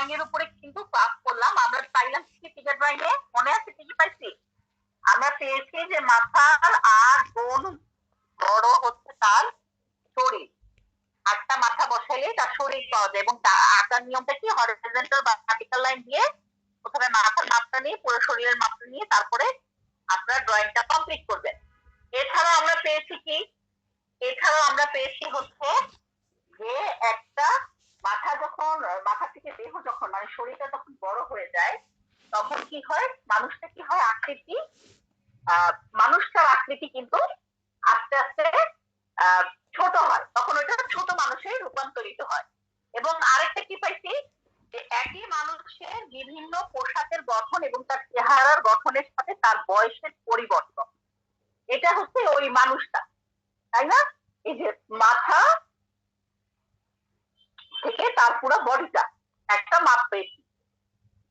Drawing উপরে কিন্তু class করলাম। আমরা পাইলাম ফিগার ড্রয়িং এ? মনে আছে কি পাইছি? আমরা পেয়েছি যে মাথার আর বোন বড় হচ্ছে তার শরীর। আটটা মাথা বসাইলে তার শরীর পাওয়া যায় এবং আঁকার নিয়মটা কি? হরিজন্টাল বা লাইন দিয়ে প্রথমে মাথার মাপটা নিয়ে, পুরো শরীরের মাপটা নিয়ে তারপরে আপনারা ড্রয়িংটা কমপ্লিট করবেন। এছাড়াও আমরা পেয়েছি কি? এছাড়াও আমরা পেয়েছি হচ্ছে যে একটা মাথা যখন মাথা থেকে দেহ যখন মানে শরীরটা যখন বড় হয়ে যায়, তখন কি হয়? মানুষটা কি হয়? আকৃতি মানুষটার আকৃতি কিন্তু আস্তে আস্তে ছোট হয়। তখন ওটা ছোট মানুষে রূপান্তরিত হয়। এবং আরেকটা কি পাইছি? যে একই মানুষের বিভিন্ন পোশাকের গঠন এবং তার চেহারার গঠনের সাথে তার বয়সের পরিবর্তন। এটা হচ্ছে ওই মানুষটা, তাই না এই যে মাথা থেকে তার পুরো বডিটা একটা মাপ পেয়েছি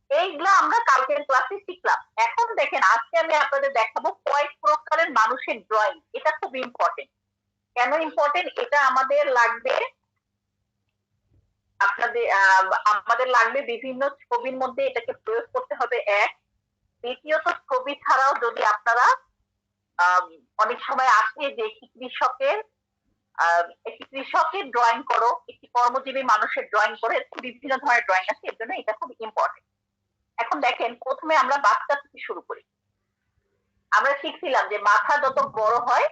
এইগুলা আমরা কালকের ক্লাসে শিখলাম এখন দেখেন আজকে আমি আপনাদের দেখাবো কয়েক প্রকারের মানুষের ড্রয়িং এটা খুব ইম্পর্টেন্ট কেন ইম্পর্টেন্ট এটা আমাদের লাগবে আপনাদের আমাদের লাগবে বিভিন্ন ছবির মধ্যে এটাকে প্রয়োগ করতে হবে, এক। দ্বিতীয়ত, ছবি ছাড়াও যদি আপনারা অনেক সময় আসে যে একটি কৃষকের একটি কৃষকের ড্রয়িং করো, একটি কর্মজীবী মানুষের ড্রয়িং করো বিভিন্ন ধরনের ড্রয়িং আছে, এর জন্য এটা খুব ইম্পর্টেন্ট এখন দেখেন, প্রথমে আমরা বাচ্চা থেকে শুরু করি। আমরা শিখছিলাম যে মাথা যত বড় হয়,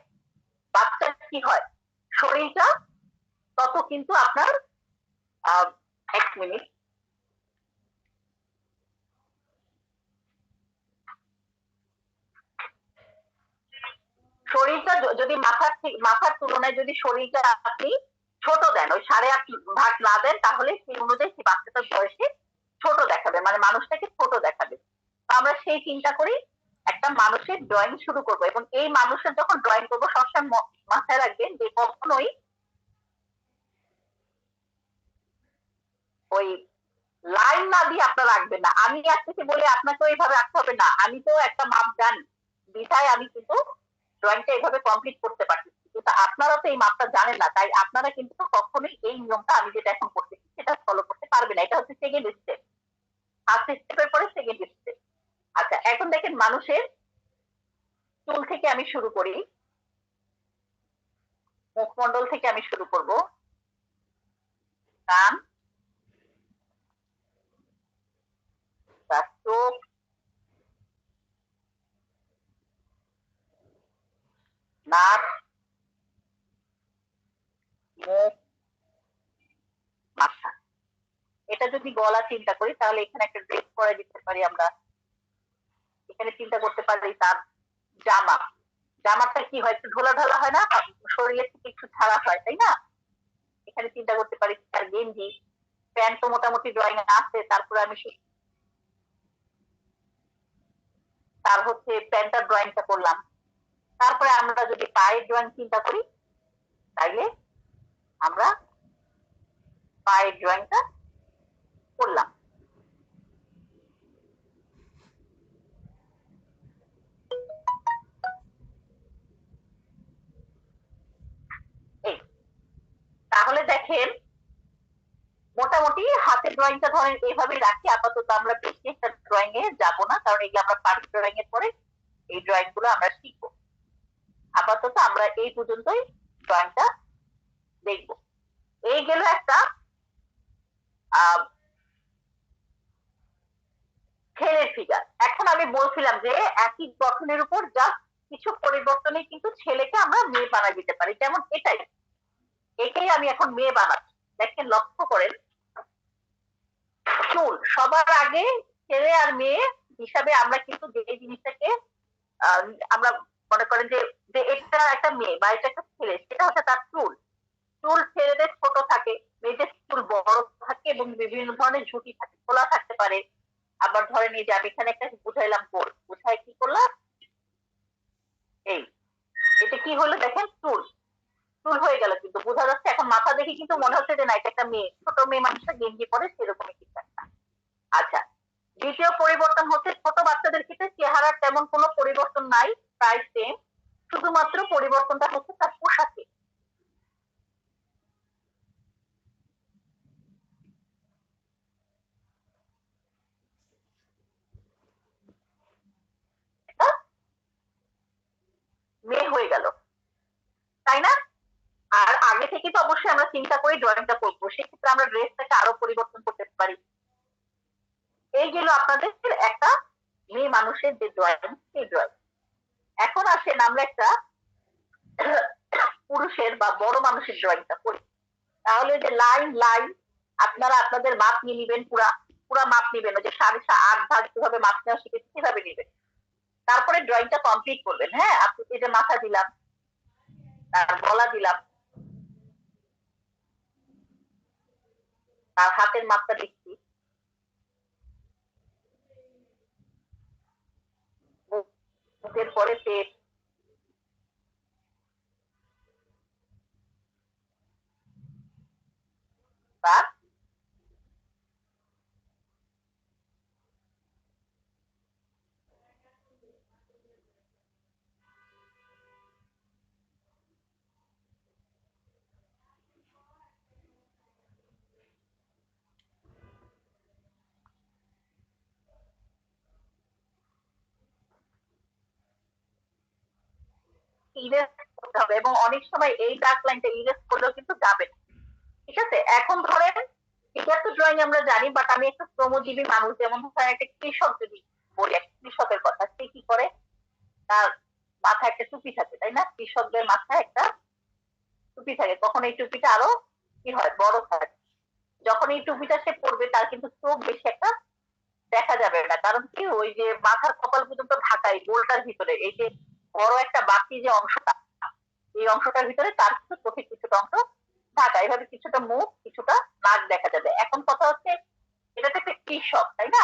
বাচ্চার কি হয়? শরীরটা তত কিন্তু আপনার এক মিনিট। শরীরটা যদি মাথার মাথার তুলনায় যদি শরীরটা আপনি ছোট দেন, ওই সাড়ে আট ভাগ না দেন, তাহলে সেই অনুযায়ী সেই বাচ্চাটার বয়সে ছোট দেখাবে মানে মানুষটাকে ছোট দেখাবে। আমরা সেই চিন্তা করি একটা মানুষের ড্রয়িং শুরু করব এবং এই মানুষের যখন ড্রয়িং করব সবসময় মাথায় রাখবেন যে কখনোই ওই লাইন না দিয়ে আপনার রাখবেন না। আমি আসতেছি বলে আপনাকে এইভাবে রাখতে হবে না। আমি তো একটা মাপ জানি বিধায় আমি কিন্তু ড্রয়িংটা এইভাবে কমপ্লিট করতে পারছি। কিন্তু আপনারা তো এই মাপটা জানেন না। তাই আপনারা কিন্তু কখনোই এই নিয়মটা আমি যেটা এখন করতেছি সেটা ফলো করতে পারবে না। এটা হচ্ছে সেকেন্ড স্টেপ ফার্স্ট স্টেপের পরে সেকেন্ড স্টেপ আচ্ছা এখন দেখেন মানুষের চুল থেকে আমি শুরু করি। মুখমন্ডল থেকে আমি শুরু করব। কান চোখ, নাক, মুখ, মাথা। এটা যদি গলা চিন্তা করি, তাহলে এখানে একটা ড্রেস করে দিতে পারি আমরা। এখানে চিন্তা করতে পারি তার জামা। জামাটা কি হয়, একটু ঢোলা ঢোলা হয় না? শরীরের থেকে একটু ছাড়া হয়, তাই না? এখানে চিন্তা করতে পারি তার গেঞ্জি। প্যান্ট তো মোটামুটি ড্রয়িং আছে, তারপরে আমি তার হচ্ছে প্যান্টার ড্রয়িংটা করলাম। তারপরে আমরা যদি পায়ের ড্রয়িং চিন্তা করি, তাইলে আমরা পায়ের ড্রয়িংটা ড্রয়িংটা ধরেন এইভাবে রাখি, আপাতত আমরা বেশি ড্রয়িং এ যাব না, কারণ যে আমরা পার্টি ড্রয়িং এর পরে এই ড্রয়িংগুলো আমরা শিখব। আপাতত আমরা এই পর্যন্তই ড্রয়িংটা দেখব। এই গেল একটা ছেলের ফিগার এখন আমি বলছিলাম যে একই গঠনের উপর জাস্ট কিছু পরিবর্তনে কিন্তু ছেলেকে আমরা মেয়ে বানাই দিতে পারি, যেমন এটাই। এটাই আমি এখন মেয়ে বানাচ্ছি। দেখেন, লক্ষ্য করেন চুল সবার আগে ছেলে আর মেয়ে হিসাবে আমরা কিন্তু যে জিনিসটাকে আমরা মনে করেন যে যে এটা একটা মেয়ে বা এটা একটা ছেলে, সেটা হচ্ছে তার চুল। চুল ছেলেদের ছোট থাকে, মেয়েদের চুল বড় থাকে এবং বিভিন্ন ধরনের ঝুঁকি থাকে, খোলা থাকতে পারে। আবার ধরেন এই যে আমি এখানে একটা বুঝাইলাম গোল বুঝাই কি করলাম? এই, এটা কি হলো দেখেন? চুল। চুল হয়ে গেল কিন্তু, বোঝা যাচ্ছে এখন মাথা দেখে কিন্তু মনে হচ্ছে যে না, এটা একটা মেয়ে। ছোট মেয়ে মানুষটা গেঞ্জি পরে সেরকমই কিছু দ্বিতীয় পরিবর্তন হচ্ছে ছোট বাচ্চাদের ক্ষেত্রে চেহারার তেমন কোনো পরিবর্তন নাই, প্রায় সেম শুধুমাত্র পরিবর্তনটা হচ্ছে তার পোশাকে। মেয়ে হয়ে গেল। তাই না? আর আগে থেকে তো অবশ্যই আমরা চিন্তা করে ড্রয়িংটা করব। সেক্ষেত্রে আমরা ড্রেসটাকে আরও পরিবর্তন মানুষের যে ড্রয়িং সেই ড্রয়িং এখন আসেন, আমরা একটা পুরুষের বা বড় মানুষের ড্রয়িংটা করি। তাহলে যে লাইন লাইন আপনারা আপনাদের মাপ নিয়ে নিবেন, পুরা পুরা মাপ নিবেন। ওই যে সাড়ে আট ভাগ কীভাবে মাপ নেওয়া শিখেছি কীভাবে নিবেন। তারপরে ড্রয়িংটা কমপ্লিট করবেন হ্যাঁ? আপনি এই যে মাথা দিলাম তার গলা দিলাম তার হাতের মাপটা দিচ্ছি বুকের পরে পেট তার ইরেজ করতে হবে এবং অনেক সময় এই ডার্ক লাইনটা ইরেজ করলেও কিন্তু যাবে ঠিক আছে? এখন ধরেন, এটা তো ড্রয়িং আমরা জানি বাট আমি একটা শ্রমজীবী মানুষ, যেমন ধরেন একটা কৃষক যদি বলি কৃষকের কথা, সে কি করে? তার মাথায় একটা টুপি থাকে, তাই না? কৃষকদের মাথায় একটা টুপি থাকে। তখন এই টুপিটা আরও কি হয়? বড় হয়। যখন এই টুপিটা সে পরবে, তার কিন্তু চোখ বেশি একটা দেখা যাবে না। কারণ কি? ওই যে মাথার কপাল পর্যন্ত ঢাকাই গোলটার ভিতরে, এই যে বড় একটা বাকি যে অংশটা, এই অংশটার ভিতরে তার চোখে কিছুটা অংশ ঢাকা। এভাবে কিছুটা মুখ, কিছুটা নাক দেখা যাবে। এখন কথা হচ্ছে, এটা তো একটা কৃষক, তাই না?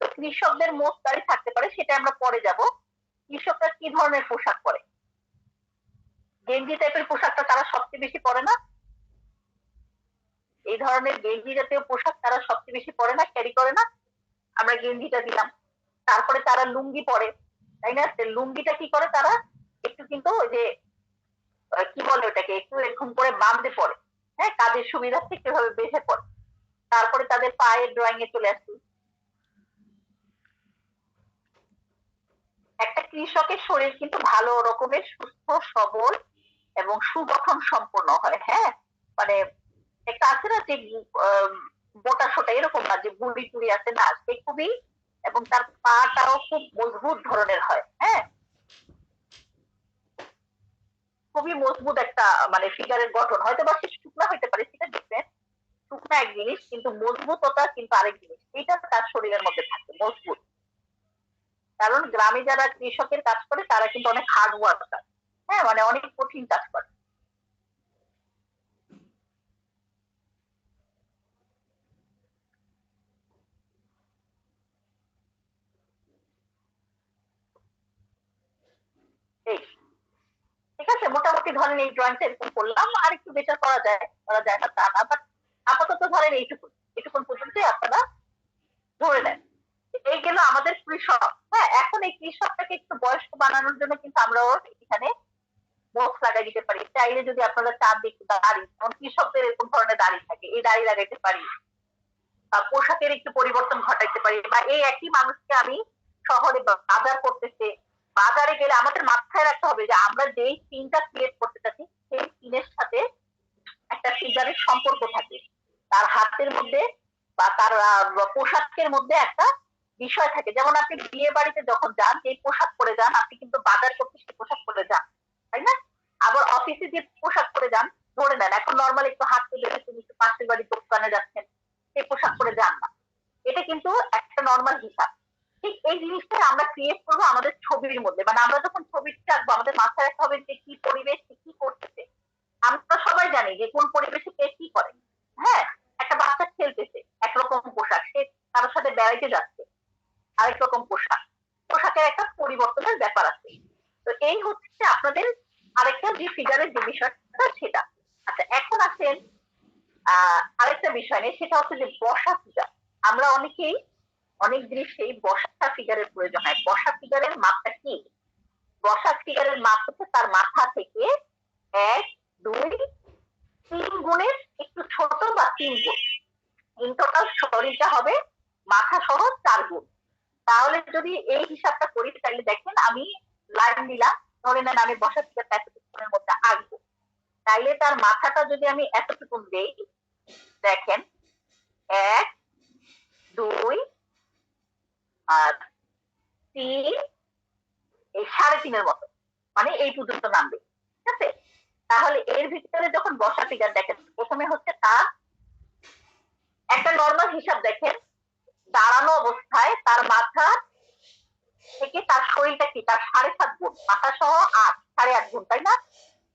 কৃষকদের মুখ দাড়ি থাকতে পারে, সেটা আমরা পরে যাব। কৃষকরা কি ধরনের পোশাক পরে? গেঞ্জি টাইপের পোশাকটা তারা সবচেয়ে বেশি পরে না? এই ধরনের গেঞ্জি জাতীয় পোশাক তারা সবচেয়ে বেশি পরে না ক্যারি করে না? আমরা গেঞ্জিটা দিলাম। তারপরে তারা লুঙ্গি পরে। তাই না? লুঙ্গিটা কি করে তারা? একটু কিন্তু ওই যে কি বলে ওটাকে? একটু এরকম করে বাঁধতে পড়ে হ্যাঁ কাজের সুবিধার্থে কীভাবে বেঁধে পড়ে তারপরে তাদের পায়ের ড্রয়িং এ চলে আসছি একটা কৃষকের শরীর কিন্তু ভালো রকমের সুস্থ, সবল এবং সুগঠন সম্পন্ন হয়। হ্যাঁ? মানে একটা আছে না যে মোটা সোটা এরকম না যে, বুড়ি টুড়ি আছে না, সে খুবই এবং তার পাটাও খুব মজবুত ধরনের হয় হ্যাঁ? খুবই মজবুত একটা মানে ফিগারের গঠন। হয়তো বা সে শুকনা হইতে পারে, সেটা দেখবেন। শুকনা এক জিনিস, কিন্তু মজবুততা কিন্তু আরেক জিনিস। এটা তার শরীরের মধ্যে থাকে, মজবুত। কারণ গ্রামে যারা কৃষকের কাজ করে, তারা কিন্তু অনেক হার্ড ওয়ার্কার হ্যাঁ মানে অনেক কঠিন কাজ করে এই ঠিক আছে মোটামুটি ধরেন এই ড্রয়িংটা এরকম করলাম আর একটু বেটার করা যায় করা যায় না তা না বাট আপাতত ধরেন এইটুকু এটুকুন পর্যন্তই আপনারা ধরে নেন। এই গেল আমাদের কৃষক হ্যাঁ এখন এই কৃষকটাকে একটু বয়স্ক বানানোর জন্য কিন্তু আমরা ওর এখানে বক্স লাগাই দিতে পারি। চাইলে যদি আপনারা যে একটু দাড়ি, যেমন কৃষকদের এরকম ধরনের দাড়ি থাকে, এই দাড়ি লাগাইতে পারি। বা পোশাকের একটু পরিবর্তন ঘটাইতে পারি, বা এই একই মানুষকে আমি শহরে বাজার করতেছে বাজারে গেলে আমাদের মাথায় রাখতে হবে যে আমরা যেই সিনটা ক্রিয়েট করতে চাচ্ছি, সেই সিনের সাথে একটা ফিগারের সম্পর্ক থাকে। তার হাতের মধ্যে বা তার পোশাকের মধ্যে একটা বিষয় থাকে। যেমন আপনি বিয়ে বাড়িতে যখন যান, যে পোশাক পরে যান, আপনি কিন্তু বাজার করতে সেই পোশাক পরে যান, তাই না? আবার অফিসে যে পোশাক পরে যান, ধরে নেন, এখন নর্মাল একটু হাঁটতে বেরোচ্ছেন একটু পাশের বাড়ির দোকানে যাচ্ছেন সেই পোশাক পরে যান না। এটা কিন্তু একটা নর্মাল হিসাব। এই জিনিসটা আমরা ক্রিয়েট করব আমাদের ছবির মধ্যে। মানে আমরা যখন ছবিটা আঁকবো, আমাদের মাথায় রাখতে হবে যে কি পরিবেশ কি করতেছে। আমরা সবাই জানি যে কোন পরিবেশে কে কি করে। হ্যাঁ একটা বাচ্চা খেলতেছে, একরকম পোশাক, সে কারোর সাথে বেড়াইতে যাচ্ছে, আরেক রকম পোশাক। পোশাকের একটা পরিবর্তনের ব্যাপার আছে। তো এই হচ্ছে আপনাদের আরেকটা যে ফিগারের যে বিষয়টা, সেটা। আচ্ছা এখন আহ, আরেকটা বিষয় নেই সেটা হচ্ছে যে বসা ফিগার আমরা অনেকেই অনেক দৃশ্যেই বসা হয় বসা ফিগারের মাপটা কি? বসা ফিগারের মাপ হচ্ছে তার মাথা থেকে এক, দুই, তিন গুণের একটু ছোট বা তিন গুণ। ইন টোটাল শরীরটা হবে মাথা সহ চার গুণ। তাহলে যদি এই হিসাবটা করি, তাহলে দেখেন আমি লাইন দিলাম ধরে নেন আমি বসা ফিগারটা এতটুকুনের মধ্যে আঁকবো। তাইলে তার মাথাটা যদি আমি এতটুকু দেই, দেখেন এক দুই আর তিন এই সাড়ে তিনের মতো মানে এই পর্যন্ত নামবে ঠিক আছে তাহলে এর ভিতরে যখন বসা ফিগার দেখেন প্রথমে হচ্ছে তার একটা নর্মাল হিসাব দেখেন, দাঁড়ানো অবস্থায় তার মাথা থেকে তার শরীরটা কি? তার সাড়ে সাত গুণ, মাথা সহ আট, সাড়ে আট গুণ, তাই না?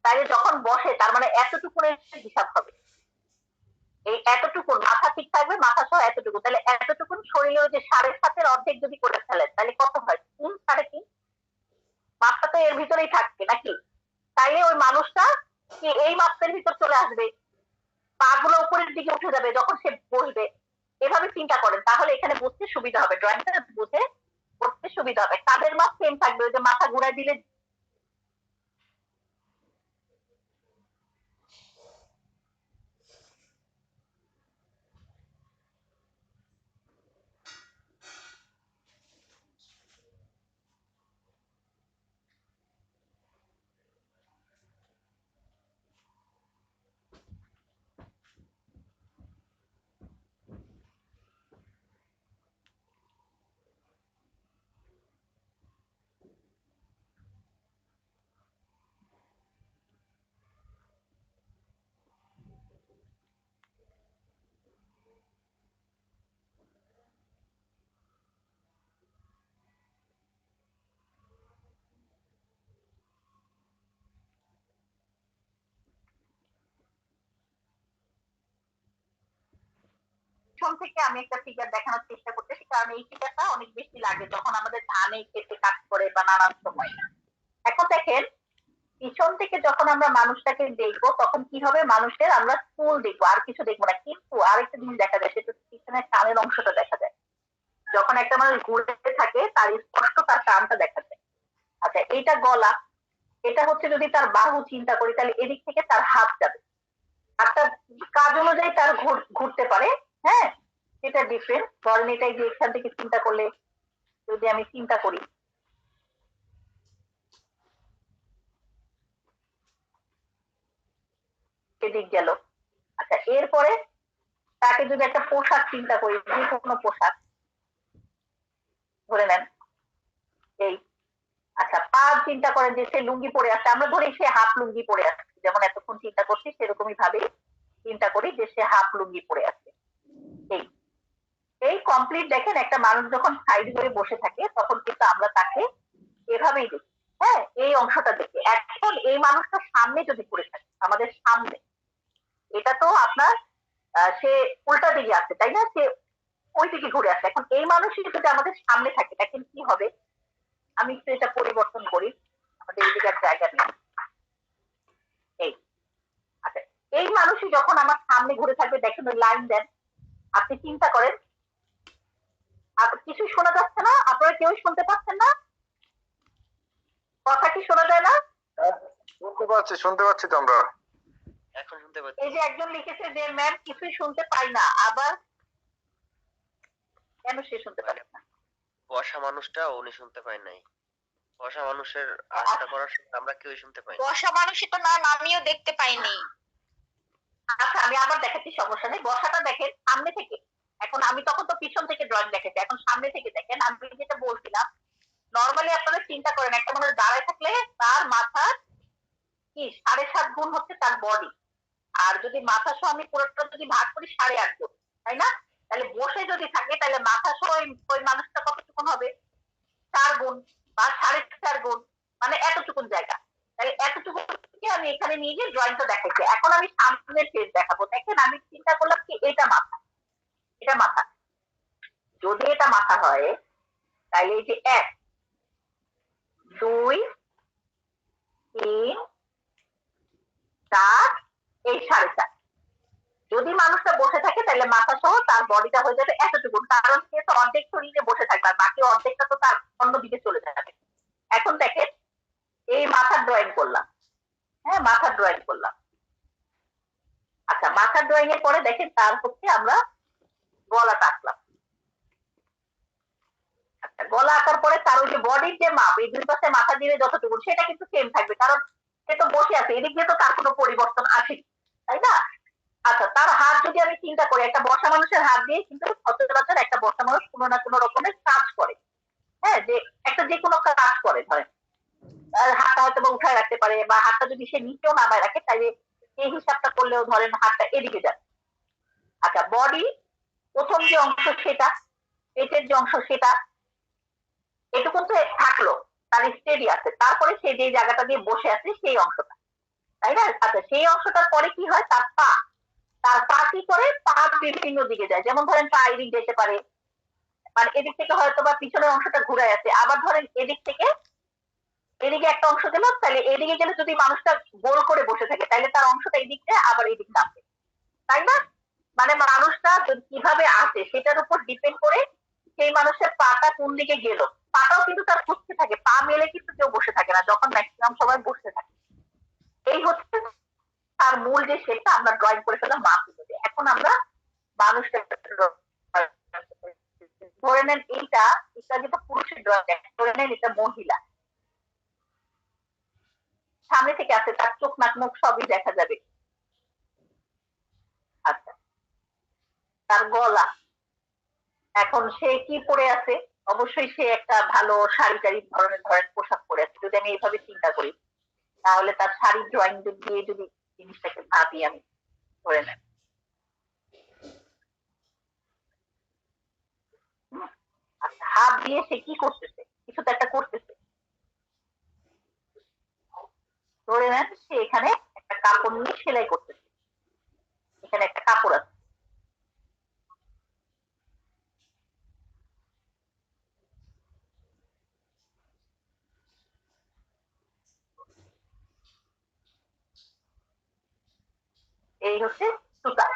তাইলে যখন বসে, তার মানে এতটুকুনের হিসাব হবে। এই এতটুকুন মাথা ঠিক থাকবে, মাথা সহ এতটুকু। তাহলে এতটুকুন শরীরে যে সাড়ে সাতের অর্ধেক যদি করে ফেলেন, তাহলে কত হয়? তিন, সাড়ে তিন? মাপটা তো এর ভিতরেই থাকবে নাকি? তাইলে ওই মানুষটা কি এই মাপের ভিতর চলে আসবে? পা গুলো উপরের দিকে উঠে যাবে যখন সে বসবে এভাবে চিন্তা করেন, তাহলে এখানে বুঝতে সুবিধা হবে। ড্রয়িংটা বুঝে করতে সুবিধা হবে। কাদের মা সেম থাকবে, ওই যে মাথা ঘুরায় দিলে পিছন থেকে আমি একটা ফিগার দেখানোর চেষ্টা করতেছি, কারণ এই ফিগারটা অনেক বেশি লাগে যখন আমাদের ধানে খেতে কাজ করে বা নানান সময়। এখন দেখেন, পিছন থেকে যখন আমরা মানুষটাকে দেখব, তখন কি হবে? মানুষের আমরা চুল দেখব, আর কিছু দেখব না। কিন্তু আরেকটা জিনিস দেখা যায়, সেটা পিছনের কানের অংশটা দেখা যায়। যখন একটা মানুষ ঘুরতে থাকে, তার স্পষ্ট তার কানটা দেখা যায়। আচ্ছা এটা গলা, এটা হচ্ছে যদি তার বাহু চিন্তা করি, তাহলে এদিক থেকে তার হাত যাবে। আর তার কাজ অনুযায়ী তার ঘুর- ঘুরতে পারে। হ্যাঁ সেটা ডিফারেন্ট ধরেন এটাই যে এখান থেকে চিন্তা করলে যদি আমি চিন্তা করি। এদিক গেল। আচ্ছা এরপরে তাকে যদি একটা পোশাক চিন্তা করি, যে কোনো পোশাক। ধরে নেন, এই আচ্ছা পা চিন্তা করেন যে সে লুঙ্গি পরে আসছে আমরা ধরি সে হাফ লুঙ্গি পরে আসছে যেমন এতক্ষণ চিন্তা করছি, সেরকমই ভাবে চিন্তা করি যে সে হাফ লুঙ্গি পরে এই এই কমপ্লিট দেখেন একটা মানুষ যখন সাইড করে বসে থাকে, তখন কিন্তু আমরা তাকে এভাবেই দেখি। হ্যাঁ এই অংশটা দেখি। এখন এই মানুষটা সামনে যদি পড়ে থাকে, আমাদের সামনে, এটা তো আপনার সে উল্টা দিকে আছে, তাই না? সে ওই দিকে ঘুরে আসে। এখন এই মানুষই যদি আমাদের সামনে থাকে, দেখেন কি হবে? আমি একটু এটা পরিবর্তন করি। আমাদের এই দিকের জায়গা নিয়ে এই আচ্ছা এই মানুষই যখন আমার সামনে ঘুরে থাকবে, দেখেন ওই লাইন দেন। আপনি চিন্তা করেন কিছু শোনা যাচ্ছে না আপনারা কেউ শুনতে পাচ্ছেন না। কথা কি শোনা যায় না? শুনতে পাচ্ছি শুনতে পাচ্ছি তো আমরা। এখন শুনতে পাচ্ছি। এই যে একজন লিখেছে যে ম্যাম কিছুই শুনতে পাই না। আবার কেন সে শুনতে পারে না? বসা মানুষটা উনি শুনতে পায় নাই। বসা মানুষের আশা করার সময় আমরা কেউই শুনতে পাই না বসা মানুষই তো নাম আমিও দেখতে পাইনি। আচ্ছা আমি আবার দেখাচ্ছি সমস্যা নেই। বসাটা দেখেন সামনে থেকে। এখন আমি তখন তো পিছন থেকে ড্রয়িং দেখেছি, এখন সামনে থেকে দেখেন, আমি যেটা বলছিলাম নর্মালি আপনারা চিন্তা করেন, একটা মানুষ দাঁড়ায় থাকলে তার মাথার কি, সাড়ে সাত গুণ হচ্ছে তার বডি আর যদি মাথা সহ আমি পুরোটা যদি ভাগ করি, সাড়ে আট গুণ, তাই না? তাহলে বসে যদি থাকে, তাহলে মাথা সহ ওই- মানুষটা কতটুকুন হবে? চার গুণ বা সাড়ে চার গুণ মানে এতটুকুন জায়গা। তাহলে এতটুকু আমি এখানে নিয়ে গিয়ে ড্রয়িংটা দেখাইছি। এখন আমি সামনের পেজ দেখাবো। দেখেন, আমি চিন্তা করলাম কি, এটা মাথা। এটা মাথা। যদি এটা মাথা হয় তাহলে এই যে এক, দুই, তিন, চার, এই সাড়ে চার। যদি মানুষটা বসে থাকে তাহলে মাথা সহ তার বডিটা হয়ে যাবে এতটুকু কারণ সে তো অর্ধেক শরীরে বসে থাকবে, আর বাকি অর্ধেকটা তো তার অন্যদিকে চলে যাবে। এখন দেখেন, এই মাথার ড্রয়িং করলাম। হ্যাঁ মাথার ড্রয়িং করলাম। আচ্ছা মাথার ড্রয়িং এর পরে দেখেন, তার হচ্ছে আমরা গলাটা আঁকলাম আচ্ছা গলা আঁকার পরে তার ওই যে বডির যে মাপ, এই দুই পাশে মাথা দিলে যতটুকু, সেটা কিন্তু সেম থাকবে, কারণ সে তো বসে আছে, এদিক দিয়ে তো তার কোনো পরিবর্তন আসেনি তাই না? আচ্ছা তার হাত যদি আমি চিন্তা করি, একটা বসা মানুষের হাত দিয়ে কিন্তু সচরাচর একটা বসা মানুষ কোনো না কোনো রকমের কাজ করে। হ্যাঁ যে একটা যে কোনো কাজ করে, ধরেন। হাতটা হয়তো বা উঠায় রাখতে পারে, বা হাতটা যদি সে নিচেও নামায় রাখে তাহলে এই হিসাবটা করলেও ধরেন হাতটা এদিকে যাবে আচ্ছা বডি প্রথম যে অংশ সেটা পেটের যে অংশ সেটা এটুকু তো থাকল, তার স্টেডি আছে। তারপরে সে যে জায়গাটা দিয়ে বসে আছে, সেই অংশটা। তাই না? আচ্ছা সেই অংশটার পরে কি হয়? তার পা। তার পা কি করে? পা বিভিন্ন দিকে যায়। যেমন ধরেন, পা এদিক যেতে পারে। মানে এদিক থেকে হয়তো বা পিছনের অংশটা ঘুরে আছে আবার ধরেন, এদিক থেকে এদিকে একটা অংশ গেল, তাহলে এদিকে গেলে যদি মানুষটা গোল করে বসে থাকে, তাহলে তার অংশটা এদিক যায় আবার এদিক নামবে। তাই না? মানে মানুষটা কীভাবে আসে সেটার উপর ডিপেন্ড করে সেই মানুষের পাটা কোন দিকে গেল। পাটাও কিন্তু তার খুঁজতে থাকে। পা মেলে কিন্তু কেউ বসে থাকে না, যখন ম্যাক্সিমাম সবাই বসে থাকে। এই হচ্ছে তার মূল যে সেটা, আমরা ড্রয়িং করে ফেললাম মা পুজোতে। এখন আমরা মানুষটা ধরে নেন এইটা, এটা যেটা পুরুষের ড্রয়িং ধরে নেন এটা মহিলা। সামনে থেকে আছে তার চোখ নাক মুখ সবই দেখা যাবে আচ্ছা তার গলা। এখন সে কি পরে আছে? অবশ্যই সে একটা ভালো শাড়ি টাড়ি ধরনের ধরেন পোশাক পরে আছে। যদি আমি এইভাবে চিন্তা করি, তাহলে তার শাড়ির ড্রয়িং দিয়ে যদি জিনিসটাকে ভাবি আমি, ধরে নেন। আচ্ছা হাত দিয়ে সে কি করতেছে? কিছু তো একটা করতেছে। ধরে নেন, সে এখানে একটা কাপড় নিয়ে সেলাই করতেছে এখানে একটা কাপড় আছে এই হচ্ছে সুতা।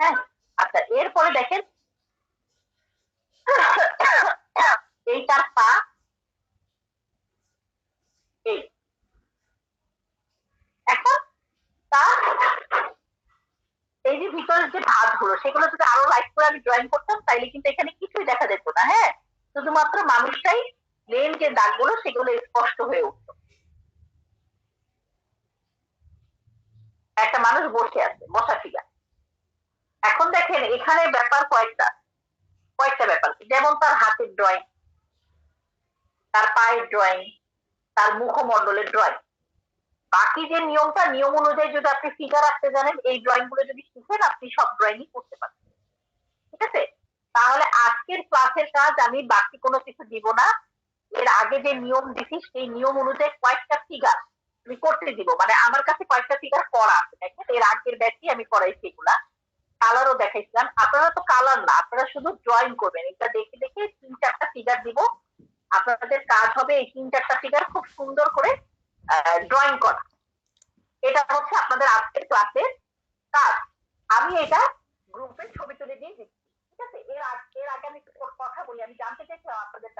হ্যাঁ আচ্ছা এরপরে দেখেন। এই তার পা। এই। এখন তার এই যে ভিতরের যে ভাঁজগুলো, সেগুলো যদি আরও লাইট করে আমি ড্রয়িং করতাম, তাইলে কিন্তু এখানে কিছুই দেখা যেত না হ্যাঁ? শুধুমাত্র মানুষটাই মেন যে দাগগুলো, সেগুলো স্পষ্ট হয়ে উঠতো একটা মানুষ বসে আছে, বসা ফিগার এখন দেখেন, এখানে ব্যাপার কয়েকটা কয়েকটা ব্যাপার। যেমন তার হাতের ড্রয়িং তার পায়ের ড্রয়িং তার মুখমণ্ডলের ড্রয়িং বাকি যে নিয়মটা, নিয়ম অনুযায়ী যদি আপনি ফিগার রাখতে জানেন, এই ড্রয়িংগুলো যদি শিখেন, আপনি সব ড্রয়িংই করতে পারবেন। ঠিক আছে? তাহলে আজকের ক্লাসের কাজ, আমি বাকি কোনো কিছু দিব না। এর আগে যে নিয়ম দিছি, সেই নিয়ম অনুযায়ী কয়েকটা ফিগার করতে দিব। মানে আমার কাছে কয়েকটা ফিগার করা আছে, দেখেন? এর আগের ব্যাচই আমি করাইছি এগুলা। কালারও দেখাইছিলাম। আপনারা তো কালার না, আপনারা শুধু ড্রয়িং করবেন। এটা দেখে দেখে তিন চারটা ফিগার দিব। আপনাদের কাজ হবে এই তিন চারটা ফিগার খুব সুন্দর করে ড্রয়িং করা। এটা হচ্ছে আপনাদের আজকের ক্লাসের কাজ। আমি এটা গ্রুপে ছবি তুলে দিয়ে দিচ্ছি, ঠিক আছে? এর আগে এর আগে আমি কথা বলি। আমি জানতে চাইছিলাম আপনাদের